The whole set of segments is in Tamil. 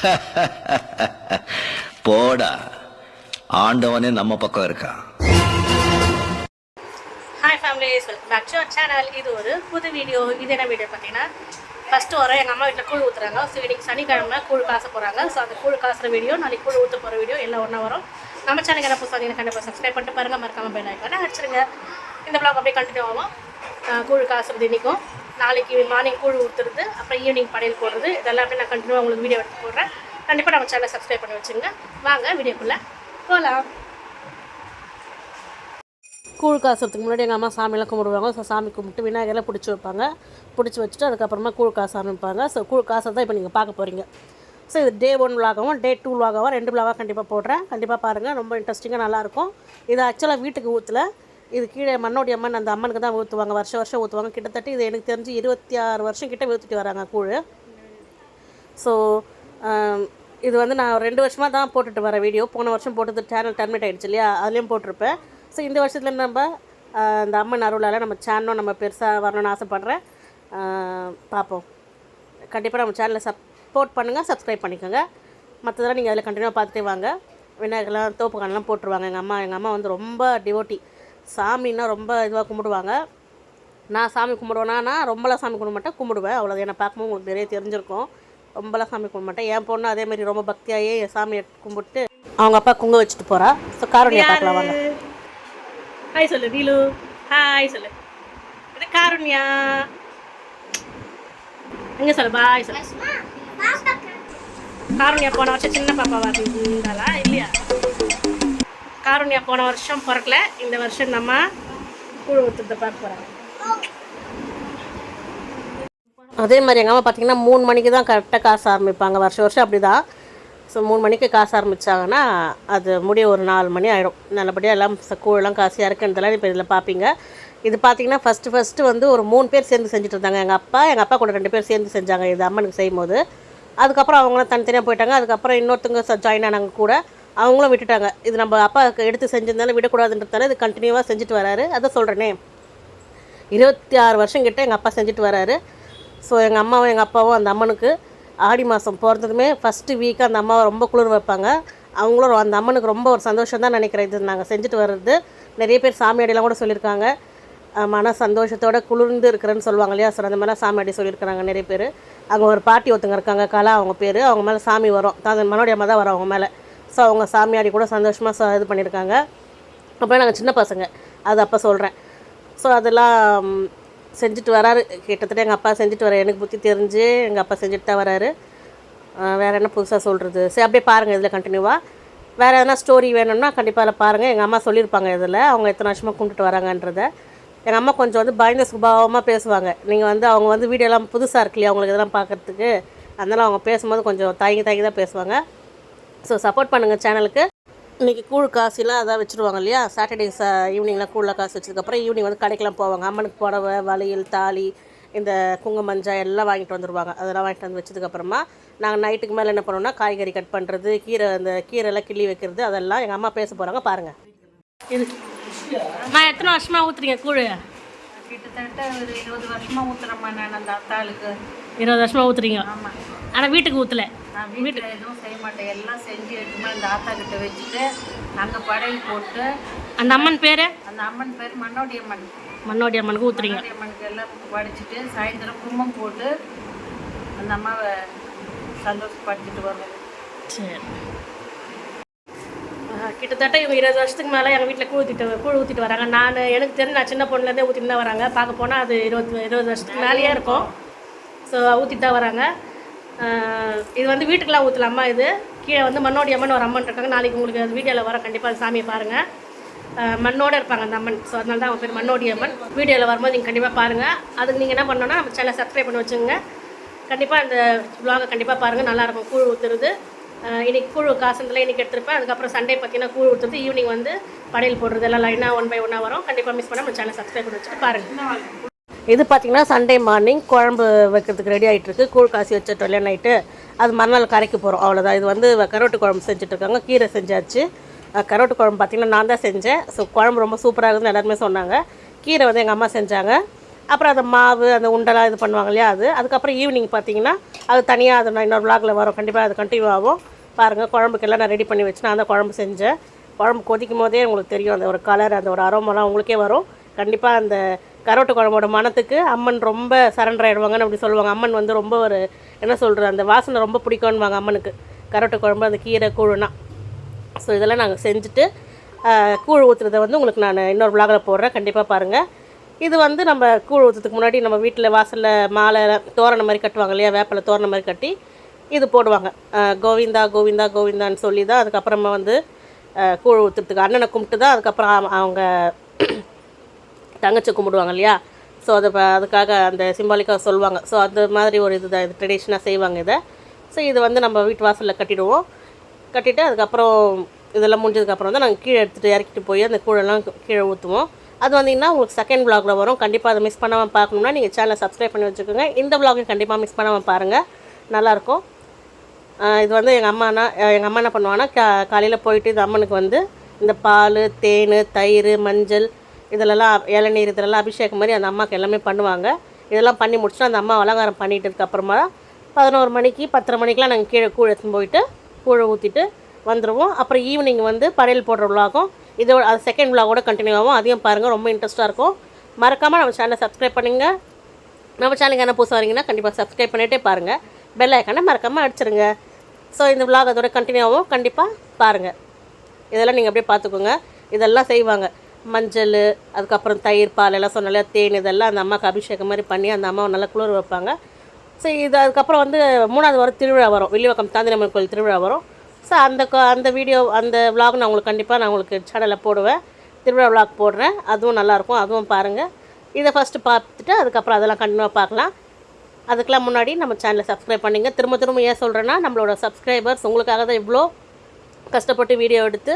போடா. ஆண்டவனே நம்ம பக்கம் இருக்கான் hi families welcome back to our channel இது ஒரு புது வீடியோ இது என்ன வீடியோ பார்த்தீங்கன்னா ஃபஸ்ட்டு வர எங்கள் அம்மா வீட்டில் கூழ் ஊற்றுறாங்க ஸோ இன்றைக்கி சனிக்கிழமை கூழ் காச போகிறாங்க ஸோ அந்த கூழ் காசுற வீடியோ நாளைக்கு கூழ் ஊற்ற போகிற வீடியோ எல்லாம் ஒன்றா வரும். நம்ம சேனல் என்ன புதுசாக கண்டிப்பாக சப்ஸ்கிரைப் பண்ணிட்டு பாருங்கள் மறக்காமல் பெல் ஐக்கானே அடிச்சிருங்க. இந்த பிளாக் அப்படியே கண்டினியூ ஆகும் கூழ் காசுறது இன்றைக்கும் நாளைக்கு மார்னிங் கூழ் ஊற்றுறது அப்புறம் ஈவினிங் படையல் போடுறது இதெல்லாமே நான் கண்டினியூவாக உங்களுக்கு வீடியோ எடுத்து போடுறேன். கண்டிப்பாக நம்ம சேனலை சப்ஸ்கிரைப் பண்ணி வச்சுங்க வாங்க வீடியோக்குள்ளே போகலாம் கூழ் காசுறதுக்கு முன்னாடி எங்கள் அம்மா சாமியெல்லாம் கும்பிடுவாங்க. ஸோ சாமி கும்பிட்டு விநாயகரெல்லாம் பிடிச்சி வைப்பாங்க. பிடிச்சி வச்சுட்டு அதுக்கப்புறமா கூழ் காசு ஆரம்பிப்பாங்க. ஸோ கூழ் காசை தான் இப்போ நீங்கள் பார்க்க போகிறீங்க ஸோ இது டே ஒன் விலாகவும் டே டூ விலாகவும் ரெண்டு விலாகாக கண்டிப்பாக போடுறேன். கண்டிப்பாக பாருங்கள் ரொம்ப இன்ட்ரெஸ்டிங்காக நல்லாயிருக்கும். இது ஆக்சுவலாக வீட்டுக்கு ஊற்றுல இது கீழே மண்ணோடி அம்மன் அந்த அம்மனுக்கு தான் ஊற்றுவாங்க வருஷம் வருஷம் ஊற்றுவாங்க கிட்டத்தட்ட இது எனக்கு தெரிஞ்சு இருபத்தி ஆறு வருஷம் கிட்ட ஊற்றிட்டு வராங்க கூழ். ஸோ இது வந்து நான் ரெண்டு வருஷமாக தான் போட்டுட்டு வரேன் வீடியோ. போன வருஷம் போட்டது சேனல் டர்மினேட் ஆகிடுச்சு இல்லையா? அதுலேயும் போட்டிருப்பேன். ஸோ இந்த வருஷத்தில் நம்ம அந்த அம்மன் அருளால் நம்ம சேனலும் நம்ம பெருசாக வரணும்னு ஆசைப்பட்றேன். பார்ப்போம் கண்டிப்பாக நம்ம சேனலை சப்போர்ட் பண்ணுங்கள் சப்ஸ்கிரைப் பண்ணிக்கோங்க. மற்றதெல்லாம் நீங்கள் அதில் கண்டினியூவாக பார்த்துட்டே வாங்க. விநாயகர்லாம் தோப்புக்கானெலாம் போட்டுருவாங்க. எங்கள் அம்மா எங்கள் அம்மா வந்து ரொம்ப டிவோட்டி சாமின்னா ரொம்ப இதுவாக கும்பிடுவாங்க. நான் சாமி கும்பிடுவேனா ரொம்பலாம் சாமி கும்பிட மாட்டேன். கும்பிடுவேன். அவ்வளோ என்னை பார்க்கும்போது உங்களுக்கு நிறைய தெரிஞ்சிருக்கும். ரொம்பலாம் சாமி கும்பிட மாட்டேன். என் பொண்ணு அதே மாதிரி ரொம்ப பக்தியாகவே என் சாமியை கும்பிட்டு அவங்க அப்பா குங்க வச்சுட்டு போகிறா ஸோ காரணியை பார்க்கலாம் வாங்க. ஹாய் சொல்லு. நீலு ஹாய் சொல்லு. இது காருண்யா. எங்கே சொல்லு. பாய் சொல்லு. காருண்யா போன வருஷம் சின்ன பாப்பாவா? இருந்தாளா இல்லையா? காரண்யா போன வருஷம் பிறக்கல. இந்த வருஷம் நம்ம கூழ் ஊற்றுறத பார்க்க போகிறாங்க அதே மாதிரி எங்கள் அம்மா பார்த்தீங்கன்னா மூணு மணிக்கு தான் கரெக்டாக காசு ஆரம்பிப்பாங்க. வருஷம் வருஷம் அப்படி தான் ஸோ மூணு மணிக்கு காசு ஆரம்பித்தாங்கன்னா அது முடிய ஒரு நாலு மணி ஆகிடும் நல்லபடியாக எல்லாம் கூழெல்லாம் காசியாக இருக்குன்றதெல்லாம் இப்போ இதில் பார்ப்பீங்க இது பார்த்தீங்கன்னா ஃபஸ்ட்டு ஃபஸ்ட்டு வந்து ஒரு மூணு பேர் சேர்ந்து செஞ்சுட்டு இருந்தாங்க. எங்கள் அப்பா எங்கள் அப்பா கூட ரெண்டு பேர் சேர்ந்து செஞ்சாங்க இது அம்மனுக்கு செய்யும்போது. அதுக்கப்புறம் அவங்களாம் தனித்தனியாக போயிட்டாங்க. அதுக்கப்புறம் இன்னொருத்தங்க ஜாயின் ஆனாங்க கூட. அவங்களும் விட்டுட்டாங்க. இது நம்ம அப்பாவுக்கு எடுத்து செஞ்சிருந்தாலும் விடக்கூடாதுன்றதால இது கண்டினியூவாக செஞ்சுட்டு வராரு. அதை சொல்கிறேனே இருபத்தி ஆறு வருஷம் கிட்ட எங்கள் அப்பா செஞ்சுட்டு வராரு. ஸோ எங்கள் அம்மாவும் எங்கள் அப்பாவும் அந்த அம்மனுக்கு ஆடி மாதம் பிறந்ததுமே ஃபஸ்ட்டு வீக்காக அந்த அம்மாவை ரொம்ப குளிர் வைப்பாங்க. அவங்களும் அந்த அம்மனுக்கு ரொம்ப ஒரு சந்தோஷம் தான் நினைக்கிறேன். இது நாங்கள் செஞ்சுட்டு வர்றது. நிறைய பேர் சாமியாடிலாம் கூட சொல்லியிருக்காங்க. மன சந்தோஷத்தோட குளிர்ந்து இருக்கிறேன்னு சொல்லுவாங்க இல்லையா சார் அந்த மாதிரிலாம் சாமியாடி சொல்லியிருக்கிறாங்க நிறைய பேர். அங்கே ஒரு பாட்டி ஒருத்தங்க இருக்காங்க கலா அவங்க பேர். அவங்க மேலே சாமி வரும். தான் மனோடைய அம்மா தான் வரும் அவங்க மேலே. ஸோ அவங்க சாமியாடி கூட சந்தோஷமாக இது பண்ணியிருக்காங்க அப்புறம் நாங்கள் சின்ன பசங்க. அது அப்போ சொல்கிறேன் ஸோ அதெல்லாம் செஞ்சுட்டு வராரு. கிட்டத்தட்ட எங்கள் அப்பா செஞ்சுட்டு வர எனக்கு புத்தி தெரிஞ்சு எங்கள் அப்பா செஞ்சுட்டு தான் வராரு. வேறு என்ன புதுசாக சொல்கிறது சரி அப்படியே பாருங்கள் இதில் கண்டினியூவாக வேறு எதனா ஸ்டோரி வேணும்னா கண்டிப்பாக அதில் பாருங்கள் எங்கள் அம்மா சொல்லியிருப்பாங்க இதில். அவங்க எத்தனை வருஷமாக கும்பிட்டுட்டு வராங்கன்றத. எங்கள் அம்மா கொஞ்சம் வந்து பயந்த சுபாவமாக பேசுவாங்க. நீங்கள் வந்து அவங்க வந்து வீடியோலாம் புதுசாக இருக்கு இல்லையா? அவங்களுக்கு இதெல்லாம் பார்க்கறதுக்கு அதனால் அவங்க பேசும்போது கொஞ்சம் தயங்கி தயங்கி தான் பேசுவாங்க. ஸோ சப்போர்ட் பண்ணுங்கள் சேனலுக்கு இன்றைக்கி கூழ் காசுலாம் அதான் வச்சுருவாங்க இல்லையா? சாட்டர்டே ச ஈவினிங்லாம் கூழில் காசு வச்சதுக்கப்புறம் ஈவினிங் வந்து கடைக்கெல்லாம் போவாங்க. அம்மனுக்கு புடவை வளையல் தாலி இந்த குங்கும மஞ்சள் எல்லாம் வாங்கிட்டு வந்துடுவாங்க அதெல்லாம் வாங்கிட்டு வந்து வச்சதுக்கப்புறமா நாங்கள் நைட்டுக்கு மேலே என்ன பண்ணுவோம்னா காய்கறி கட் பண்ணுறது கீரை அந்த கீரைலாம் கிள்ளி வைக்கிறது அதெல்லாம் எங்கள் அம்மா பேச போகிறாங்க பாருங்கள் இது அம்மா எத்தனை வருஷமாக ஊற்றுறீங்க கூழ்? கிட்டத்தட்ட ஒரு இருபது வருஷமா ஊத்துறேம்மா நான் அந்த அத்தாளுக்கு. இருபது வருஷமாக ஊற்றுறீங்க ஆமாம் ஆனால் வீட்டுக்கு ஊற்றல நான் வீட்டில் எதுவும் செய்ய மாட்டேன். எல்லாம் செஞ்சு எடுத்துமே அந்த ஆத்தா கிட்ட வச்சுட்டு அங்கே படையல் போட்டு அந்த அம்மன் பேர்? அந்த அம்மன் பேர் மண்ணோடி அம்மன். மண்ணோடி அம்மனுக்கு ஊற்றுறீங்க மண்ணோடி அம்மனுக்கு எல்லாம் படிச்சுட்டு சாயந்தரம் கும்பம் போட்டு அந்த அம்மாவை சந்தோஷப்படுத்திட்டு வருவோம். சரி. கிட்டத்தட்ட இவங்க இருபது வருஷத்துக்கு மேலே எங்கள் வீட்டில் கூழ் ஊற்றிட்டு கூழ் ஊற்றிட்டு வராங்க. நான் எனக்கு தெரிஞ்சு நான் சின்ன பொண்ணுலேருந்தே ஊற்றிட்டு தான் வராங்க. பார்க்க போனால் அது இருபது இருபது வருஷத்துக்கு மேலேயே இருக்கும். ஸோ ஊற்றிட்டு தான் வராங்க. இது வந்து வீட்டுக்கெலாம் ஊற்றலாமா இது. கீழே வந்து மண்ணோடி அம்மன் ஒரு அம்மன் இருக்காங்க. நாளைக்கு உங்களுக்கு அது வீடியோவில் வர கண்டிப்பாக அந்த சாமியை பாருங்கள் மண்ணோடு இருப்பாங்க அந்த அம்மன். ஸோ அதனால தான் அவங்க பேர் மண்ணோடி அம்மன். வீடியோவில் வரும்போது நீங்கள் கண்டிப்பாக பாருங்கள் அதுக்கு நீங்கள் என்ன பண்ணணும்னா நம்ம சேனலை சப்ஸ்கிரைப் பண்ணி வச்சுங்க கண்டிப்பாக அந்த vlog-அ கண்டிப்பாக பாருங்கள் நல்லாயிருக்கும் கூழ் ஊற்றுறது இன்றைக்கி கூழ் காசுல இன்னைக்கு எடுத்துருப்பேன். அதுக்கப்புறம் சண்டே பார்த்தீங்கன்னா கூழ் ஊற்றுறது ஈவினிங் வந்து படையல் போடுறது. எல்லாம் லைனாக ஒன் பை ஒன்னாக வரும். கண்டிப்பாக மிஸ் பண்ணால் நம்ம சேனல் சப்ஸ்கிரைப் பண்ணி வச்சுட்டு பாருங்கள் இது பார்த்திங்கன்னா சண்டே மார்னிங் குழம்பு வைக்கிறதுக்கு ரெடி ஆகிட்டுருக்கு கூழ் காசி வச்சிட்டோம் இல்லையா நைட்டு அது மறுநாள் கரைக்கு போகிறோம் அவ்வளோதான் இது வந்து கரோட்டு குழம்பு செஞ்சுட்ருக்காங்க கீரை செஞ்சாச்சு. கரோட்டு குழம்பு பார்த்திங்கன்னா நான் தான் செஞ்சேன். ஸோ குழம்பு ரொம்ப சூப்பராக இருக்குதுன்னு எல்லாருமே சொன்னாங்க. கீரை வந்து எங்கள் அம்மா செஞ்சாங்க. அப்புறம் அந்த மாவு அந்த உண்டெல்லாம் இது பண்ணுவாங்க இல்லையா அது. அதுக்கப்புறம் ஈவினிங் பார்த்தீங்கன்னா அது தனியாக அது நான் இன்னொரு விளாகில் வரும். கண்டிப்பாக அது கண்டினியூ ஆகும். பாருங்கள் குழம்புக்கெல்லாம் நான் ரெடி பண்ணி வச்சு நான் அந்த குழம்பு செஞ்சேன். குழம்பு கொதிக்கும் போதே உங்களுக்கு தெரியும். அந்த ஒரு கலர் அந்த ஒரு அரோமெல்லாம் உங்களுக்கே வரும். கண்டிப்பாக அந்த கரோட்டு குழம்போட மனத்துக்கு அம்மன் ரொம்ப சரண்டர் ஆகிடுவாங்கன்னு அப்படி சொல்லுவாங்க. அம்மன் வந்து ரொம்ப ஒரு என்ன சொல்கிறது அந்த வாசனை ரொம்ப பிடிக்கும்னுவாங்க அம்மனுக்கு. கரோட்டு குழம்பு அந்த கீரை கூழுனா. ஸோ இதெல்லாம் நாங்கள் செஞ்சுட்டு கூழ் ஊற்றுறத வந்து உங்களுக்கு நான் இன்னொரு vlogல போடுறேன். கண்டிப்பாக பாருங்கள் இது வந்து நம்ம கூழ் ஊற்றுறதுக்கு முன்னாடி நம்ம வீட்டில் வாசலில் மாலை தோரணம் மாதிரி கட்டுவாங்க இல்லையா? வேப்பில் தோரணை மாதிரி கட்டி இது போடுவாங்க. கோவிந்தா கோவிந்தா கோவிந்தான்னு சொல்லி தான் அதுக்கப்புறமா வந்து கூழ் ஊற்றுறதுக்கு அண்ணனை கும்பிட்டு தான் அதுக்கப்புறம் அவங்க தங்கச்சி கும்பிடுவாங்க இல்லையா? ஸோ அதை அதுக்காக அந்த சிம்பாலிக்காக சொல்லுவாங்க. ஸோ அந்த மாதிரி ஒரு இதுதான். இது ட்ரெடிஷ்னாக செய்வாங்க இதை. ஸோ இது வந்து நம்ம வீட்டு வாசலில் கட்டிடுவோம். கட்டிவிட்டு அதுக்கப்புறம் இதெல்லாம் முடிஞ்சதுக்கப்புறம் தான் நாங்கள் கீழே எடுத்துகிட்டு இறக்கிட்டு போய் அந்த கூழெல்லாம் கீழே ஊற்றுவோம் அது வந்தீங்கன்னா உங்களுக்கு செகண்ட் vlogல வரும். கண்டிப்பாக அதை மிஸ் பண்ணாமல் பார்க்கணும்னா நீங்கள் சேனலை சப்ஸ்கிரைப் பண்ணி வச்சுக்கோங்க. இந்த vlogகையும் கண்டிப்பாக மிஸ் பண்ணாமல் பாருங்கள் நல்லாயிருக்கும். இது வந்து எங்கள் அம்மானா எங்கள் அம்மா என்ன பண்ணுவாங்கன்னா கா காலையில் போயிட்டு இந்த அம்மனுக்கு வந்து இந்த பால் தேன் தயிர் மஞ்சள் இதிலெல்லாம் இளநீர் இதிலெல்லாம் அபிஷேகம் மாதிரி அந்த அம்மாவுக்கு எல்லாமே பண்ணுவாங்க. இதெல்லாம் பண்ணி முடிச்சுட்டு அந்த அம்மா அலங்காரம் பண்ணிட்டதுக்கு அப்புறமா பதினோரு மணிக்கு பத்தரை மணிக்கெலாம் நாங்கள் கீழே கூழ் எடுத்துன்னு போயிட்டு கூழை ஊற்றிட்டு வந்துடுவோம் அப்புறம் ஈவினிங் வந்து படையல் போடுற விலாகும் இதோட அது செகண்ட் விழாவோட கண்டினியூ ஆகும். அதையும் பாருங்கள் ரொம்ப இன்ட்ரெஸ்ட்டாக இருக்கும். மறக்காமல் நம்ம சேனலை சப்ஸ்கிரைப் பண்ணுங்கள் நம்ம சேனலுக்கு என்ன புதுசாக வரீங்கன்னா கண்டிப்பாக சப்ஸ்கிரைப் பண்ணிகிட்டே பாருங்கள் பெல் ஐக்கானை மறக்காமல் அடிச்சிருங்க. ஸோ இந்த vlog அதோட கண்டினியூ ஆகும். கண்டிப்பாக பாருங்கள் இதெல்லாம் நீங்கள் அப்படியே பார்த்துக்கோங்க. இதெல்லாம் செய்வாங்க. மஞ்சள் அதுக்கப்புறம் தயிர் பால் எல்லாம் சொன்னால தேன் இதெல்லாம் அந்த அம்மாவுக்கு அபிஷேகம் மாதிரி பண்ணி அந்த அம்மாவை நல்லா குளிர் வைப்பாங்க. ஸோ இது அதுக்கப்புறம் வந்து மூணாவது வாரம் திருவிழா வரும். வில்லிவாக்கம் தாந்திரம்மன் கோயில் திருவிழா வரும். ஸோ அந்த அந்த வீடியோ அந்த விலாக் நான் உங்களுக்கு கண்டிப்பாக நான் உங்களுக்கு சேனலில் போடுவேன். திருவிழா விலாக் போடுறேன். அதுவும் நல்லாயிருக்கும் அதுவும் பாருங்கள் இதை ஃபஸ்ட்டு பார்த்துட்டு அதுக்கப்புறம் அதெல்லாம் கண்டினியூவாக பார்க்கலாம். அதுக்கெல்லாம் முன்னாடி நம்ம சேனலை சப்ஸ்கிரைப் பண்ணிங்க. திரும்ப திரும்ப ஏன் சொல்கிறேன்னா நம்மளோட சப்ஸ்கிரைபர்ஸ் உங்களுக்காக தான் இவ்வளோ கஷ்டப்பட்டு வீடியோ எடுத்து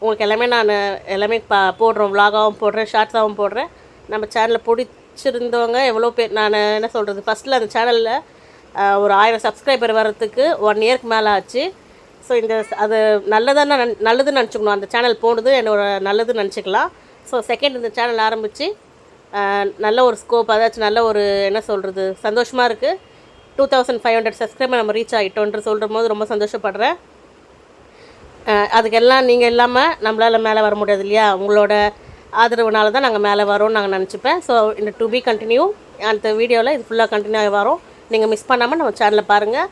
உங்களுக்கு எல்லாமே நான் எல்லாமே பா போடுறோம் விலாகாகவும் போடுறேன் ஷார்ட்ஸாகவும் போடுறேன். நம்ம சேனலில் பிடிச்சிருந்தவங்க எவ்வளோ பேர் நான் என்ன சொல்கிறது ஃபஸ்ட்டில் அந்த சேனலில் ஒரு ஆயிரம் சப்ஸ்கிரைபர் வர்றதுக்கு ஒன் இயர்க்கு மேலே ஆச்சு. ஸோ இந்த அது நல்லதான நல்லதுன்னு நினச்சிக்கணும். அந்த சேனல் போனது என்னோட நல்லதுன்னு நினச்சிக்கலாம். ஸோ செகண்ட் இந்த சேனல் ஆரம்பித்து நல்ல ஒரு ஸ்கோப் அதாச்சும் நல்ல ஒரு என்ன சொல்கிறது சந்தோஷமாக இருக்குது two thousand five hundred subscriber நம்ம ரீச் ஆகிட்டோன்ற சொல்கிற போது ரொம்ப சந்தோஷப்படுறேன். அதுக்கெல்லாம் நீங்கள் இல்லாமல் நம்மளால் மேலே வர முடியாது இல்லையா? உங்களோட ஆதரவுனால தான் நாங்கள் மேலே வரோம்னு நாங்கள் நினச்சிப்பேன். ஸோ இந்த டு பி கண்டினியூ அந்த வீடியோவில் இது ஃபுல்லாக கண்டினியூ ஆகி வரும். நீங்கள் மிஸ் பண்ணாமல் நம்ம சேனலில் பாருங்கள்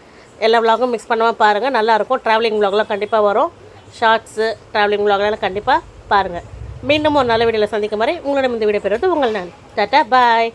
எல்லா விலாகும் மிஸ் பண்ணாமல் பாருங்கள் நல்லாயிருக்கும் ட்ராவலிங் விலாக்லாம் கண்டிப்பாக வரும். ஷார்ட்ஸு ட்ராவலிங் விலாக்லாம் கண்டிப்பாக பாருங்கள் மீண்டும் ஒரு நல்ல வீடியோவில் சந்திக்கும் வரை உங்களிடம் இந்த வீடியோ பெறுவது உங்கள் நான் டாட்டா பாய்